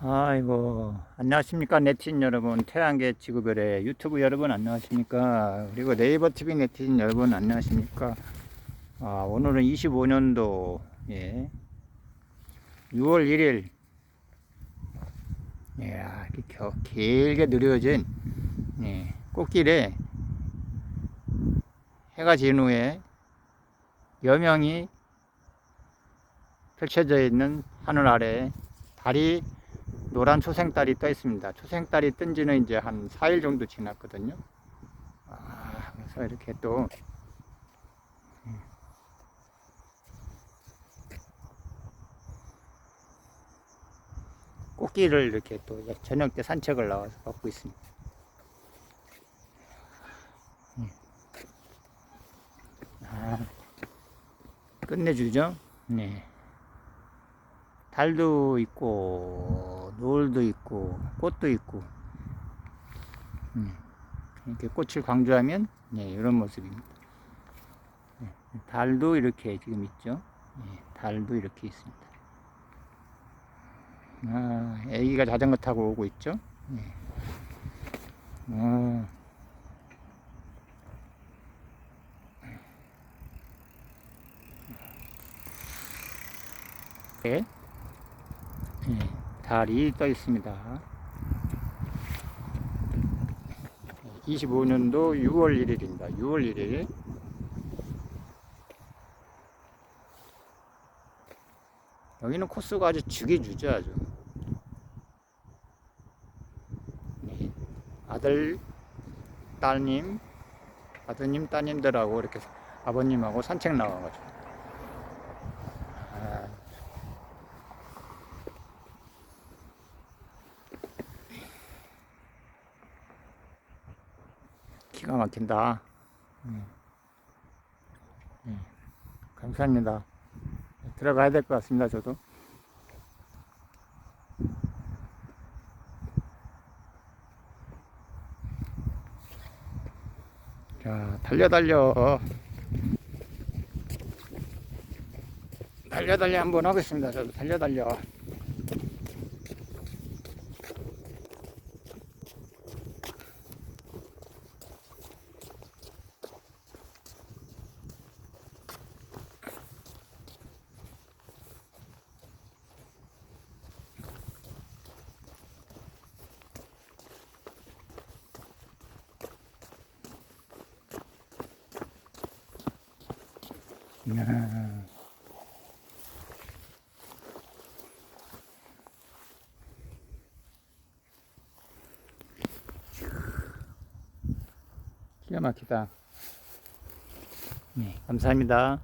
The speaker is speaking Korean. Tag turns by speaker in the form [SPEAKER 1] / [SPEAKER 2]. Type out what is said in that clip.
[SPEAKER 1] 아이고 안녕하십니까 네티즌 여러분. 태양계 지구별의 유튜브 여러분 안녕하십니까? 그리고 네이버 TV 네티즌 여러분 안녕하십니까? 아, 오늘은 25년도 예, 6월 1일. 예, 이렇게 겨- 길게 느려진 예, 꽃길에 해가 진 후에 여명이 펼쳐져 있는 하늘 아래 달이 노란 초생달이 떠 있습니다. 초생달이 뜬 지는 이제 한 4일 정도 지났거든요. 아, 그래서 이렇게 또 음. 꽃길을 이렇게 또 저녁 때 산책을 나와서 걷고 있습니다. 음. 아, 끝내주죠? 네. 달도 있고 노을도 있고 꽃도 있고 음, 이렇게 꽃을 강조하면 네, 이런 모습입니다. 네, 달도 이렇게 지금 있죠. 네, 달도 이렇게 있습니다. 아, 애기가 자전거 타고 오고 있죠. 네. 아, 네. 예, 달이 떠 있습니다. 25년도 6월 1일입니다. 6월 1일. 여기는 코스가 아주 죽이주죠, 아주. 네. 아들, 딸님, 아드님, 따님들하고 이렇게 아버님하고 산책 나와가지고. 기가 막힌다. 음. 음. 감사합니다. 들어가야 될 것 같습니다, 저도. 자, 달려, 달려. 달려, 달려 한번 하겠습니다. 저도 달려, 달려. 야. 기가 막히다. 네, 감사합니다.